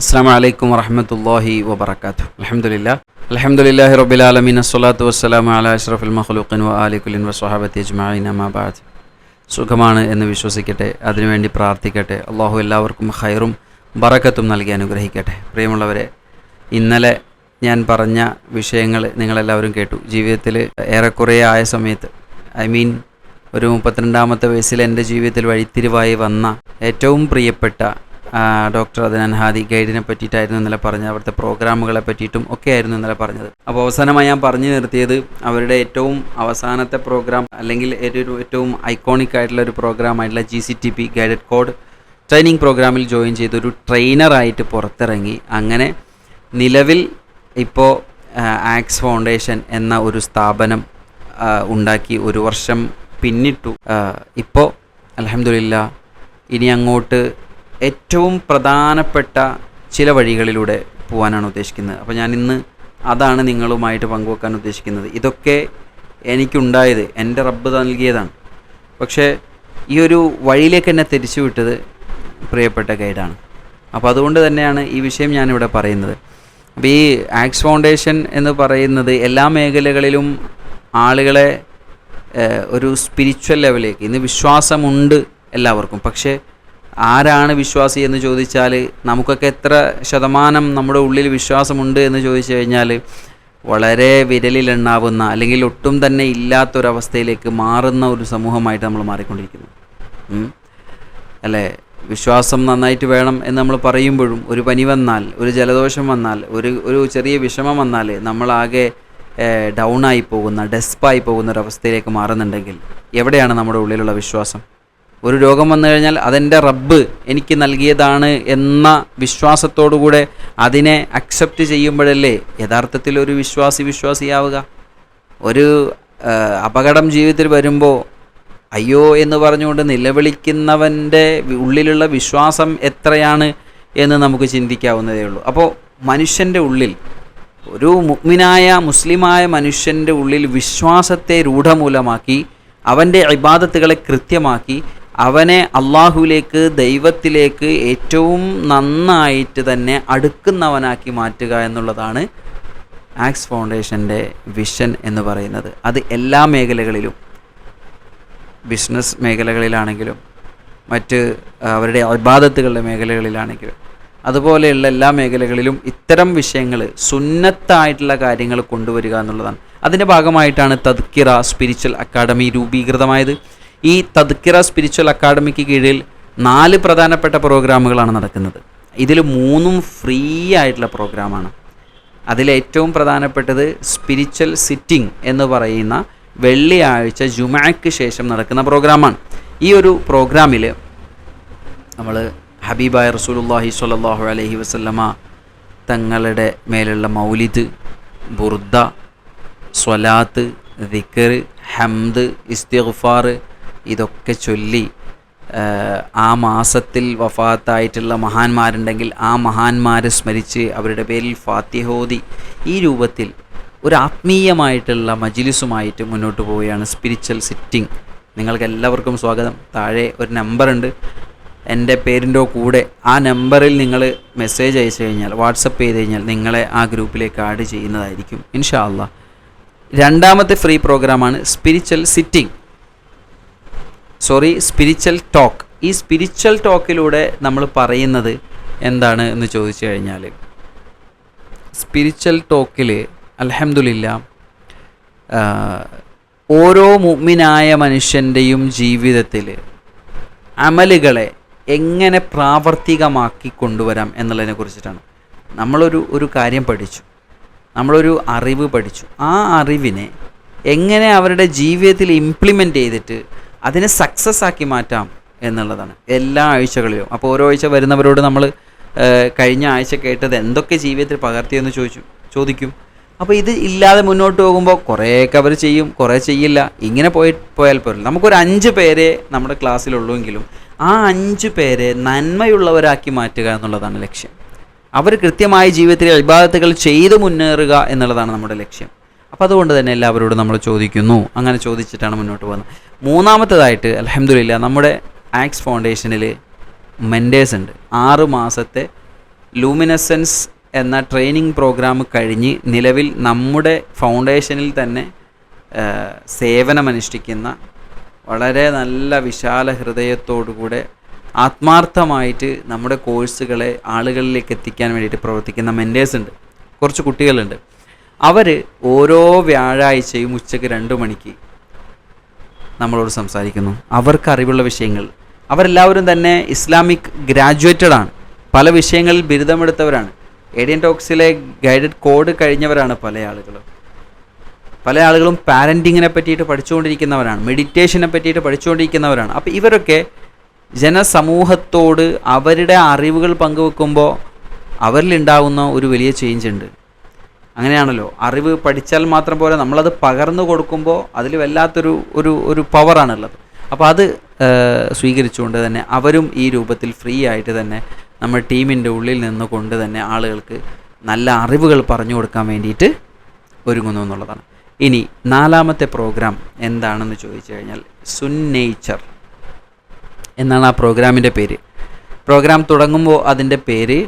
അസ്സാം വലൈക്കും വറഹമത്തല്ലാഹി വബർക്കാത്തു അലഹമുല്ല അലഹമുല്ലാഹി റബിലാലമീൻ അസ്വലാത്തു വസ്സലാം അല അഷ്റഫുൽ മഖ്ലൂഖിൻ വ അലിഖുലിൻ വസ്വഹാബത്തി അജ്മഈൻ. അമാബാദ് സുഖമാണ് എന്ന് വിശ്വസിക്കട്ടെ അതിനുവേണ്ടി പ്രാർത്ഥിക്കട്ടെ. അള്ളാഹു എല്ലാവർക്കും ഹൈറും ബറക്കത്തും നൽകി അനുഗ്രഹിക്കട്ടെ. പ്രിയമുള്ളവരെ ഇന്നലെ ഞാൻ പറഞ്ഞ വിഷയങ്ങൾ നിങ്ങളെല്ലാവരും കേട്ടു. ജീവിതത്തിൽ ഏറെക്കുറെ ആയ സമയത്ത് ഐ മീൻ ഒരു മുപ്പത്തിരണ്ടാമത്തെ വയസ്സിൽ എന്റെ ജീവിതത്തിൽ വഴിത്തിരിവായി വന്ന ഏറ്റവും പ്രിയപ്പെട്ട ഡോക്ടർ അദനാൻ ഹാദി ഗൈഡിനെ പറ്റിയിട്ടായിരുന്നു ഇന്നലെ പറഞ്ഞത്. അവിടുത്തെ പ്രോഗ്രാമുകളെ പറ്റിയിട്ടും ഒക്കെ ആയിരുന്നു ഇന്നലെ പറഞ്ഞത്. അപ്പോൾ അവസാനമായി ഞാൻ പറഞ്ഞു നിർത്തിയത് അവരുടെ ഏറ്റവും അവസാനത്തെ പ്രോഗ്രാം അല്ലെങ്കിൽ ഏറ്റവും ഐക്കോണിക് ആയിട്ടുള്ള ഒരു പ്രോഗ്രാം ആയിട്ടുള്ള G C T P guided code training പ്രോഗ്രാമിൽ ജോയിൻ ചെയ്ത് ഒരു ട്രെയിനറായിട്ട് പുറത്തിറങ്ങി. അങ്ങനെ നിലവിൽ ഇപ്പോൾ ആക്സ് ഫൗണ്ടേഷൻ എന്ന ഒരു സ്ഥാപനം ഉണ്ടാക്കി ഒരു വർഷം പിന്നിട്ടു. ഇപ്പോൾ അലഹമില്ല ഇനി അങ്ങോട്ട് ഏറ്റവും പ്രധാനപ്പെട്ട ചില വഴികളിലൂടെ പോകാനാണ് ഉദ്ദേശിക്കുന്നത്. അപ്പോൾ ഞാൻ ഇന്ന് അതാണ് നിങ്ങളുമായിട്ട് പങ്കുവെക്കാൻ ഉദ്ദേശിക്കുന്നത്. ഇതൊക്കെ എനിക്കുണ്ടായത് എന്റെ റബ്ബ് നൽകിയതാണ്. പക്ഷേ ഈ ഒരു വഴിയിലേക്ക് എന്നെ തിരിച്ചു വിട്ടത് പ്രിയപ്പെട്ട ഗൈഡാണ്. അപ്പോൾ അതുകൊണ്ട് തന്നെയാണ് ഈ വിഷയം ഞാനിവിടെ പറയുന്നത്. അപ്പോൾ ഈ ആക്സ് ഫൗണ്ടേഷൻ എന്ന് പറയുന്നത് എല്ലാ മേഖലകളിലും ആളുകളെ ഒരു സ്പിരിച്വൽ ലെവലിലേക്ക് ഇന്ന് വിശ്വാസമുണ്ട് എല്ലാവർക്കും. പക്ഷേ ആരാണ് വിശ്വാസി എന്ന് ചോദിച്ചാൽ നമുക്കൊക്കെ എത്ര ശതമാനം നമ്മുടെ ഉള്ളിൽ വിശ്വാസമുണ്ട് എന്ന് ചോദിച്ചു കഴിഞ്ഞാൽ വളരെ വിരലിലെണ്ണാവുന്ന അല്ലെങ്കിൽ ഒട്ടും തന്നെ ഇല്ലാത്തൊരവസ്ഥയിലേക്ക് മാറുന്ന ഒരു സമൂഹമായിട്ട് നമ്മൾ മാറിക്കൊണ്ടിരിക്കുന്നു. അല്ലേ? വിശ്വാസം നന്നായിട്ട് വേണം എന്ന് നമ്മൾ പറയുമ്പോഴും ഒരു പനി വന്നാൽ ഒരു ജലദോഷം വന്നാൽ ഒരു ഒരു ചെറിയ വിഷമം വന്നാൽ നമ്മളാകെ ഡൗൺ ആയി പോകുന്ന ഡെസ്പായി പോകുന്ന ഒരു അവസ്ഥയിലേക്ക് മാറുന്നുണ്ടെങ്കിൽ എവിടെയാണ് നമ്മുടെ ഉള്ളിലുള്ള വിശ്വാസം? ഒരു രോഗം വന്നു കഴിഞ്ഞാൽ അതെന്റെ റബ്ബ് എനിക്ക് നൽകിയതാണ് എന്ന വിശ്വാസത്തോടുകൂടെ അതിനെ അക്സെപ്റ്റ് ചെയ്യുമ്പോഴല്ലേ യഥാർത്ഥത്തിൽ ഒരു വിശ്വാസി വിശ്വാസിയാവുക. ഒരു അപകടം ജീവിതത്തിൽ വരുമ്പോൾ അയ്യോ എന്ന് പറഞ്ഞുകൊണ്ട് നിലവിളിക്കുന്നവന്റെ ഉള്ളിലുള്ള വിശ്വാസം എത്രയാണ് എന്ന് നമുക്ക് ചിന്തിക്കാവുന്നതേ ഉള്ളൂ. അപ്പോൾ മനുഷ്യന്റെ ഉള്ളിൽ ഒരു മുഗ്മിനായ മുസ്ലിമായ മനുഷ്യന്റെ ഉള്ളിൽ വിശ്വാസത്തെ രൂഢമൂലമാക്കി അവന്റെ ഇബാദത്തുകളെ കൃത്യമാക്കി അവനെ അള്ളാഹുലേക്ക് ദൈവത്തിലേക്ക് ഏറ്റവും നന്നായിട്ട് തന്നെ അടുക്കുന്നവനാക്കി മാറ്റുക എന്നുള്ളതാണ് ആക്സ് ഫൗണ്ടേഷന്റെ വിഷൻ എന്ന് പറയുന്നത്. അത് എല്ലാ മേഖലകളിലും ബിസിനസ് മേഖലകളിലാണെങ്കിലും മറ്റ് അവരുടെ അബാധത്തുകളുടെ മേഖലകളിലാണെങ്കിലും അതുപോലെയുള്ള എല്ലാ മേഖലകളിലും ഇത്തരം വിഷയങ്ങൾ സുന്നത്തായിട്ടുള്ള കാര്യങ്ങൾ കൊണ്ടുവരിക എന്നുള്ളതാണ്. അതിന്റെ ഭാഗമായിട്ടാണ് തദ്ക്കിറ സ്പിരിച്വൽ അക്കാഡമി രൂപീകൃതമായത്. ഈ തദ്ക്കിറ സ്പിരിച്വൽ അക്കാഡമിക്ക് കീഴിൽ നാല് പ്രധാനപ്പെട്ട പ്രോഗ്രാമുകളാണ് നടക്കുന്നത്. ഇതിൽ മൂന്നും ഫ്രീ ആയിട്ടുള്ള പ്രോഗ്രാമാണ്. അതിലേറ്റവും പ്രധാനപ്പെട്ടത് സ്പിരിച്വൽ സിറ്റിംഗ് എന്ന് പറയുന്ന വെള്ളിയാഴ്ച ജുമാക്ക് ശേഷം നടക്കുന്ന പ്രോഗ്രാമാണ്. ഈ ഒരു പ്രോഗ്രാമിൽ നമ്മൾ ഹബീബായ റസൂലുള്ളാഹി സ്വല്ലല്ലാഹു അലൈഹി വസല്ലമ തങ്ങളുടെ മേലുള്ള മൗലിദ് ബുർദ സ്വലാത്ത് ദിക്കർ ഹംദ് ഇസ്തിഗ്ഫാർ ഇതൊക്കെ ചൊല്ലി ആ മാസത്തിൽ വഫാത്തായിട്ടുള്ള മഹാന്മാരുണ്ടെങ്കിൽ ആ മഹാന്മാരെ സ്മരിച്ച് അവരുടെ പേരിൽ ഫാത്തിഹോദി ഈ രൂപത്തിൽ ഒരു ആത്മീയമായിട്ടുള്ള മജിലിസുമായിട്ട് മുന്നോട്ട് പോവുകയാണ് സ്പിരിച്വൽ സിറ്റിംഗ് നിങ്ങൾക്ക് എല്ലാവർക്കും സ്വാഗതം. താഴെ ഒരു നമ്പറുണ്ട്. എന്റെ പേരിന്റെ കൂടെ ആ നമ്പറിൽ നിങ്ങൾ മെസ്സേജ് അയച്ചു കഴിഞ്ഞാൽ വാട്സപ്പ് ചെയ്ത് കഴിഞ്ഞാൽ നിങ്ങളെ ആ ഗ്രൂപ്പിലേക്ക് ആഡ് ചെയ്യുന്നതായിരിക്കും. ഇൻഷാ രണ്ടാമത്തെ ഫ്രീ പ്രോഗ്രാമാണ് spiritual sitting sorry spiritual talk ഈ സ്പിരിച്വൽ ടോക്കിലൂടെ നമ്മൾ പറയുന്നത് എന്താണ് എന്ന് ചോദിച്ചു കഴിഞ്ഞാൽ സ്പിരിച്വൽ ടോക്കിൽ അലഹമുല്ല ഓരോ മുഗ്മിനായ മനുഷ്യന്റെയും ജീവിതത്തിൽ അമലുകളെ എങ്ങനെ പ്രാവർത്തികമാക്കി കൊണ്ടുവരാം എന്നുള്ളതിനെ കുറിച്ചിട്ടാണ്. നമ്മളൊരു ഒരു കാര്യം പഠിച്ചു. നമ്മളൊരു അറിവ് പഠിച്ചു. ആ അറിവിനെ എങ്ങനെ അവരുടെ ജീവിതത്തിൽ ഇംപ്ലിമെന്റ് ചെയ്തിട്ട് അതിനെ സക്സസ് ആക്കി മാറ്റാം എന്നുള്ളതാണ് എല്ലാ ആഴ്ചകളിലും. അപ്പോൾ ഓരോ ആഴ്ച വരുന്നവരോട് നമ്മൾ കഴിഞ്ഞ ആഴ്ച കേട്ടത് എന്തൊക്കെ ജീവിതത്തിൽ പകർത്തിയെന്ന് ചോദിച്ചു ചോദിക്കും. അപ്പോൾ ഇത് ഇല്ലാതെ മുന്നോട്ട് പോകുമ്പോൾ കുറേയൊക്കെ അവർ ചെയ്യും കുറേ ചെയ്യില്ല. ഇങ്ങനെ പോയി പോയാൽ പോലും നമുക്കൊരു അഞ്ച് പേരെ നമ്മുടെ ക്ലാസ്സിലുള്ളൂവെങ്കിലും ആ അഞ്ച് പേരെ നന്മയുള്ളവരാക്കി മാറ്റുക എന്നുള്ളതാണ് ലക്ഷ്യം. അവർ കൃത്യമായി ജീവിതത്തിലെ അഭിബാധത്തുകൾ ചെയ്തു മുന്നേറുക എന്നുള്ളതാണ് നമ്മുടെ ലക്ഷ്യം. അപ്പോൾ അതുകൊണ്ട് തന്നെ എല്ലാവരോടും നമ്മൾ ചോദിക്കുന്നു. അങ്ങനെ ചോദിച്ചിട്ടാണ് മുന്നോട്ട് പോകുന്നത്. മൂന്നാമത്തേതായിട്ട് അലഹമില്ല നമ്മുടെ ആക്സ് ഫൗണ്ടേഷനിൽ മെന്റേഴ്സ് ഉണ്ട്. ആറ് മാസത്തെ ലൂമിനസൻസ് എന്ന ട്രെയിനിങ് പ്രോഗ്രാം കഴിഞ്ഞ് നിലവിൽ നമ്മുടെ ഫൗണ്ടേഷനിൽ തന്നെ സേവനമനുഷ്ഠിക്കുന്ന വളരെ നല്ല വിശാല ഹൃദയത്തോടുകൂടെ ആത്മാർത്ഥമായിട്ട് നമ്മുടെ കോഴ്സുകളെ ആളുകളിലേക്ക് എത്തിക്കാൻ വേണ്ടിയിട്ട് പ്രവർത്തിക്കുന്ന മെന്റേഴ്സ് ഉണ്ട്. കുറച്ച് കുട്ടികളുണ്ട്. അവർ ഓരോ വ്യാഴാഴ്ചയും ഉച്ചയ്ക്ക് രണ്ട് മണിക്ക് നമ്മളോട് സംസാരിക്കുന്നു. അവർക്ക് അറിവുള്ള വിഷയങ്ങൾ. അവരെല്ലാവരും തന്നെ ഇസ്ലാമിക് ഗ്രാജുവേറ്റഡ് ആണ്. പല വിഷയങ്ങളിൽ ബിരുദമെടുത്തവരാണ്. ഏഡിയൻ ടോക്സിലെ ഗൈഡഡ് കോഡ് കഴിഞ്ഞവരാണ് പല ആളുകളും. പല ആളുകളും പാരന്റിങ്ങിനെ പറ്റിയിട്ട് പഠിച്ചുകൊണ്ടിരിക്കുന്നവരാണ്. മെഡിറ്റേഷനെ പറ്റിയിട്ട് പഠിച്ചുകൊണ്ടിരിക്കുന്നവരാണ്. അപ്പോൾ ഇവരൊക്കെ ജനസമൂഹത്തോട് അവരുടെ അറിവുകൾ പങ്കുവെക്കുമ്പോൾ അവരിലുണ്ടാവുന്ന ഒരു വലിയ ചേഞ്ച് ഉണ്ട്. അങ്ങനെയാണല്ലോ. അറിവ് പഠിച്ചാൽ മാത്രം പോലെ നമ്മളത് പകർന്നു കൊടുക്കുമ്പോൾ അതിൽ വല്ലാത്തൊരു ഒരു ഒരു പവറാണുള്ളത്. അപ്പോൾ അത് സ്വീകരിച്ചുകൊണ്ട് തന്നെ അവരും ഈ രൂപത്തിൽ ഫ്രീ ആയിട്ട് തന്നെ നമ്മൾ ടീമിന്റെ ഉള്ളിൽ നിന്ന് കൊണ്ട് തന്നെ ആളുകൾക്ക് നല്ല അറിവുകൾ പറഞ്ഞു കൊടുക്കാൻ വേണ്ടിയിട്ട് ഒരുങ്ങുന്നു എന്നുള്ളതാണ്. ഇനി നാലാമത്തെ പ്രോഗ്രാം എന്താണെന്ന് ചോദിച്ചു കഴിഞ്ഞാൽ സുൻ നേച്ചർ എന്നാണ് ആ പ്രോഗ്രാമിന്റെ പേര്. പ്രോഗ്രാം തുടങ്ങുമ്പോൾ അതിന്റെ പേര്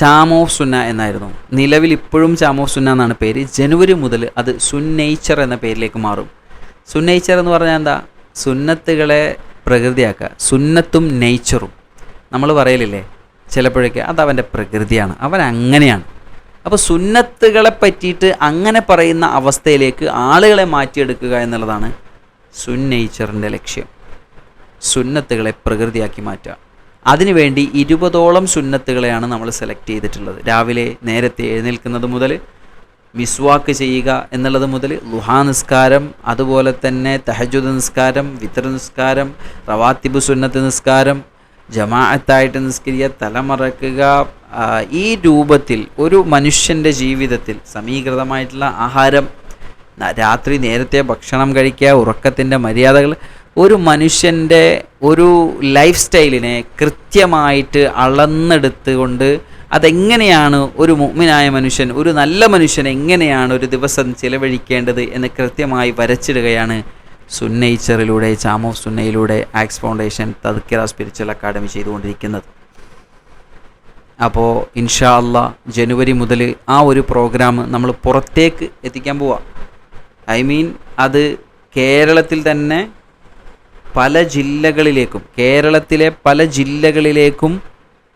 ചാമോ സുന്ന എന്നായിരുന്നു. നിലവിൽ ഇപ്പോഴും ചാമോ സുന്ന എന്നാണ് പേര്. ജനുവരി മുതൽ അത് സുന്നേച്ചർ എന്ന പേരിലേക്ക് മാറും. സുന്നേച്ചർ എന്ന് പറഞ്ഞാൽ എന്താ? സുന്നത്തുകളെ പ്രകൃതിയാക്കുക. സുന്നത്തും നേച്ചറും നമ്മൾ പറയലില്ലേ? ചിലപ്പോഴൊക്കെ അത് അവന്റെ പ്രകൃതിയാണ്. അവൻ അങ്ങനെയാണ്. അപ്പോൾ സുന്നത്തുകളെ പറ്റിയിട്ട് അങ്ങനെ പറയുന്ന അവസ്ഥയിലേക്ക് ആളുകളെ മാറ്റിയെടുക്കുക എന്നുള്ളതാണ് സുന്നേച്ചറിന്റെ ലക്ഷ്യം. സുന്നത്തുകളെ പ്രകൃതിയാക്കി മാറ്റുക. അതിനുവേണ്ടി ഇരുപതോളം സുന്നത്തുകളെയാണ് നമ്മൾ സെലക്ട് ചെയ്തിട്ടുള്ളത്. രാവിലെ നേരത്തെ എഴുന്നേൽക്കുന്നത് മുതൽ മിസ്വാക്ക് ചെയ്യുക എന്നുള്ളത് മുതൽ ലുഹാ നിസ്കാരം അതുപോലെ തന്നെ തഹജുദ് നിസ്കാരം വിത്ര നിസ്കാരം റവാത്തിബ് സുന്നത്ത് നിസ്കാരം ജമാഅത്തായിട്ട് നിസ്കരിക്കുക തലമറക്കുക ഈ രൂപത്തിൽ ഒരു മനുഷ്യന്റെ ജീവിതത്തിൽ സമീകൃതമായിട്ടുള്ള ആഹാരം രാത്രി നേരത്തെ ഭക്ഷണം കഴിക്കുക ഉറക്കത്തിന്റെ മര്യാദകൾ ഒരു മനുഷ്യന്റെ ഒരു ലൈഫ് സ്റ്റൈലിനെ കൃത്യമായിട്ട് അളന്നെടുത്തുകൊണ്ട് അതെങ്ങനെയാണ് ഒരു മുഗ്മിനായ മനുഷ്യൻ ഒരു നല്ല മനുഷ്യൻ എങ്ങനെയാണ് ഒരു ദിവസം ചിലവഴിക്കേണ്ടത് എന്ന് കൃത്യമായി വരച്ചിടുകയാണ് സുന്നയിച്ചറിലൂടെ ചാമോ സുന്നയിലൂടെ ആക്സ് ഫൗണ്ടേഷൻ തദ്ക്കിറ സ്പിരിച്വൽ അക്കാഡമി ചെയ്തുകൊണ്ടിരിക്കുന്നത്. അപ്പോൾ ഇൻഷാ അല്ല ജനുവരി മുതൽ ആ ഒരു പ്രോഗ്രാം നമ്മൾ പുറത്തേക്ക് എത്തിക്കാൻ പോവാം. ഐ മീൻ അത് കേരളത്തിൽ തന്നെ പല ജില്ലകളിലേക്കും കേരളത്തിലെ പല ജില്ലകളിലേക്കും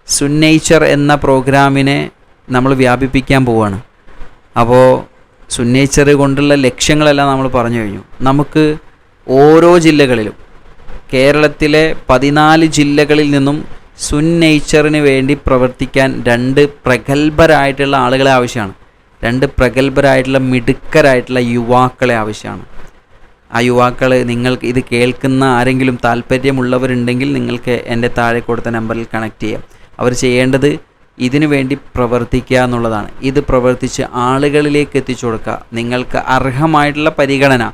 സുന്നേച്ചർ എന്ന പ്രോഗ്രാമിനെ നമ്മൾ വ്യാപിപ്പിക്കാൻ പോവുകയാണ് അപ്പോൾ സുന്നേച്ചർ കൊണ്ടുള്ള ലക്ഷ്യങ്ങളെല്ലാം നമ്മൾ പറഞ്ഞു കഴിഞ്ഞു. നമുക്ക് ഓരോ ജില്ലകളിലും കേരളത്തിലെ പതിനാല് ജില്ലകളിൽ നിന്നും സുൻ നേച്ചറിന് വേണ്ടി പ്രവർത്തിക്കാൻ രണ്ട് പ്രഗത്ഭരായിട്ടുള്ള ആളുകളെ ആവശ്യമാണ്. രണ്ട് പ്രഗത്ഭരായിട്ടുള്ള മിടുക്കരായിട്ടുള്ള യുവാക്കളെ ആവശ്യമാണ്. ആ യുവാക്കൾ നിങ്ങൾക്ക് ഇത് കേൾക്കുന്ന ആരെങ്കിലും താല്പര്യമുള്ളവരുണ്ടെങ്കിൽ നിങ്ങൾക്ക് എന്റെ താഴെ കൊടുത്ത നമ്പറിൽ കണക്ട് ചെയ്യാം. അവർ ചെയ്യേണ്ടത് ഇതിനു വേണ്ടി പ്രവർത്തിക്കുക എന്നുള്ളതാണ്. ഇത് പ്രവർത്തിച്ച് ആളുകളിലേക്ക് എത്തിച്ചു കൊടുക്കുക. നിങ്ങൾക്ക് അർഹമായിട്ടുള്ള പരിഗണന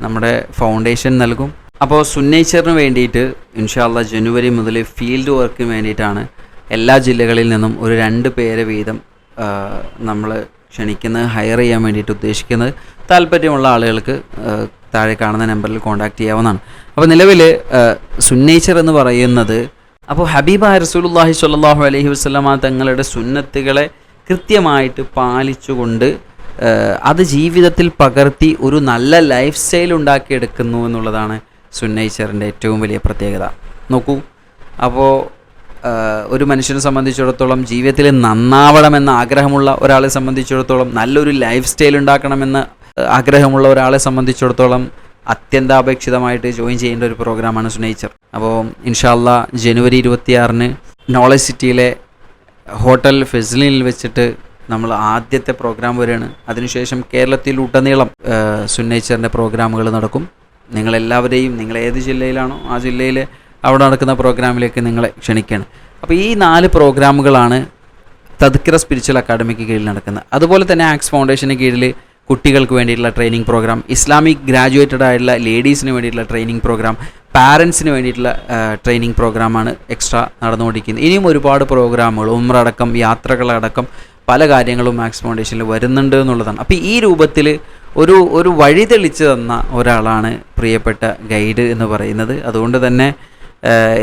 നമ്മുടെ ഫൗണ്ടേഷൻ നൽകും. അപ്പോൾ സുന്നേച്ചറിന് വേണ്ടിയിട്ട് ഇൻഷാല്ല ജനുവരി മുതൽ ഫീൽഡ് വർക്കിന് വേണ്ടിയിട്ടാണ് എല്ലാ ജില്ലകളിൽ നിന്നും ഒരു രണ്ട് പേരെ വീതം നമ്മൾ ക്ഷണിക്കുന്നത് ഹയർ ചെയ്യാൻ വേണ്ടിയിട്ട് ഉദ്ദേശിക്കുന്നത് താല്പര്യമുള്ള ആളുകൾക്ക് താഴെ കാണുന്ന നമ്പറിൽ കോൺടാക്ട് ചെയ്യാവുന്നതാണ്. അപ്പോൾ നിലവിൽ സുന്നേച്ചർ എന്ന് പറയുന്നത് അപ്പോൾ ഹബീബ റസൂലുല്ലാഹി സ്വല്ലല്ലാഹു അലൈഹി വസല്ലമ തങ്ങളുടെ സുന്നത്തുകളെ കൃത്യമായിട്ട് പാലിച്ചുകൊണ്ട് അത് ജീവിതത്തിൽ പകർത്തി ഒരു നല്ല ലൈഫ് സ്റ്റൈൽ ഉണ്ടാക്കിയെടുക്കുന്നു എന്നുള്ളതാണ് സുന്നൈച്ചറിന്റെ ഏറ്റവും വലിയ പ്രത്യേകത. നോക്കൂ. അപ്പോൾ ഒരു മനുഷ്യനെ സംബന്ധിച്ചിടത്തോളം ജീവിതത്തിൽ നന്നാവണമെന്ന ആഗ്രഹമുള്ള ഒരാളെ സംബന്ധിച്ചിടത്തോളം നല്ലൊരു ലൈഫ് സ്റ്റൈൽ ഉണ്ടാക്കണമെന്ന് ആഗ്രഹമുള്ള ഒരാളെ സംബന്ധിച്ചിടത്തോളം അത്യന്താപേക്ഷിതമായിട്ട് ജോയിൻ ചെയ്യേണ്ട ഒരു പ്രോഗ്രാമാണ് സുനേച്ചർ അപ്പോൾ ഇൻഷാല്ല ജനുവരി ഇരുപത്തിയാറിന് നോളജ് സിറ്റിയിലെ ഹോട്ടൽ ഫെസിലിനിൽ വെച്ചിട്ട് നമ്മൾ ആദ്യത്തെ പ്രോഗ്രാം വരികയാണ്. അതിനുശേഷം കേരളത്തിലുടനീളം സുന്നേച്ചറിന്റെ പ്രോഗ്രാമുകൾ നടക്കും. നിങ്ങളെല്ലാവരെയും നിങ്ങൾ ഏത് ജില്ലയിലാണോ ആ ജില്ലയിലെ അവിടെ നടക്കുന്ന പ്രോഗ്രാമിലേക്ക് നിങ്ങളെ ക്ഷണിക്കുകയാണ്. അപ്പോൾ ഈ നാല് പ്രോഗ്രാമുകളാണ് തദ്ക്കിറ സ്പിരിച്വൽ അക്കാഡമിക്ക് കീഴിൽ നടക്കുന്നത്. അതുപോലെ തന്നെ ആക്സ് ഫൗണ്ടേഷന് കീഴിൽ കുട്ടികൾക്ക് വേണ്ടിയിട്ടുള്ള ട്രെയിനിങ് പ്രോഗ്രാം ഇസ്ലാമിക് ഗ്രാജുവേറ്റഡ് ആയിട്ടുള്ള ലേഡീസിന് വേണ്ടിയിട്ടുള്ള ട്രെയിനിങ് പ്രോഗ്രാം പാരൻസിന് വേണ്ടിയിട്ടുള്ള ട്രെയിനിങ് പ്രോഗ്രാമാണ് എക്സ്ട്രാ നടന്നുകൊണ്ടിരിക്കുന്നത്. ഇനിയും ഒരുപാട് പ്രോഗ്രാമുകൾ ഉമ്രടക്കം യാത്രകളടക്കം പല കാര്യങ്ങളും മാക്സ് ഫൗണ്ടേഷനിൽ വരുന്നുണ്ട് എന്നുള്ളതാണ്. അപ്പോൾ ഈ രൂപത്തിൽ ഒരു ഒരു വഴി തെളിച്ച് തന്ന ഒരാളാണ് പ്രിയപ്പെട്ട ഗൈഡ് എന്ന് പറയുന്നത്. അതുകൊണ്ട് തന്നെ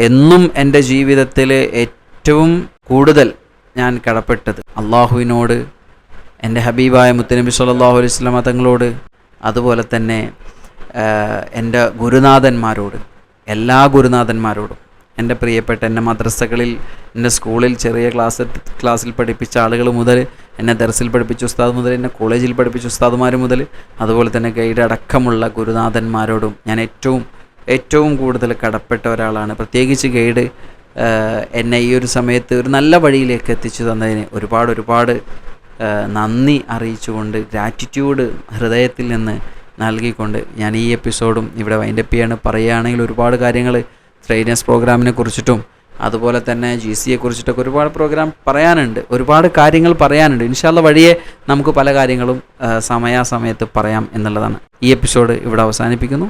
എന്നും എന്റെ ജീവിതത്തിൽ ഏറ്റവും കൂടുതൽ ഞാൻ കടപ്പെട്ടത് അള്ളാഹുവിനോട് എന്റെ ഹബീബായ മുത്തനബി സല്ലാഹു അലൈഹി വസല്ലമ തങ്ങളോട് അതുപോലെ തന്നെ എന്റെ ഗുരുനാഥന്മാരോട് എല്ലാ ഗുരുനാഥന്മാരോടും. എന്റെ പ്രിയപ്പെട്ട എന്റെ മദ്രസകളിൽ എന്റെ സ്കൂളിൽ ചെറിയ ക്ലാസ് ക്ലാസ്സിൽ പഠിപ്പിച്ച ആളുകൾ മുതൽ എന്നെ ദർസിൽ പഠിപ്പിച്ച ഉസ്താദ് മുതൽ എന്നെ കോളേജിൽ പഠിപ്പിച്ച ഉസ്താദുമാർ മുതൽ അതുപോലെ തന്നെ ഗൈഡ് അടക്കമുള്ള ഗുരുനാഥന്മാരോടും ഞാൻ ഏറ്റവും ഏറ്റവും കൂടുതൽ കടപ്പെട്ട ഒരാളാണ്. പ്രത്യേകിച്ച് ഗൈഡ് എന്നെ ഈ ഒരു സമയത്ത് ഒരു നല്ല വഴിയിലേക്ക് എത്തിച്ചു തന്നതിന് ഒരുപാട് ഒരുപാട് നന്ദി അറിയിച്ചുകൊണ്ട് ഗ്രാറ്റിറ്റ്യൂഡ് ഹൃദയത്തിൽ നിന്ന് നൽകിക്കൊണ്ട് ഞാൻ ഈ എപ്പിസോഡും ഇവിടെ വൈൻഡപ്പ് ചെയ്യാണ്. പറയുകയാണെങ്കിൽ ഒരുപാട് കാര്യങ്ങൾ ട്രെയിനേഴ്സ് പ്രോഗ്രാമിനെ കുറിച്ചിട്ടും അതുപോലെ തന്നെ ജി സിയെ കുറിച്ചിട്ടൊക്കെ ഒരുപാട് പ്രോഗ്രാം പറയാനുണ്ട്. ഒരുപാട് കാര്യങ്ങൾ പറയാനുണ്ട്. ഇൻഷാല്ല വഴിയെ നമുക്ക് പല കാര്യങ്ങളും സമയാസമയത്ത് പറയാം എന്നുള്ളതാണ്. ഈ എപ്പിസോഡ് ഇവിടെ അവസാനിപ്പിക്കുന്നു.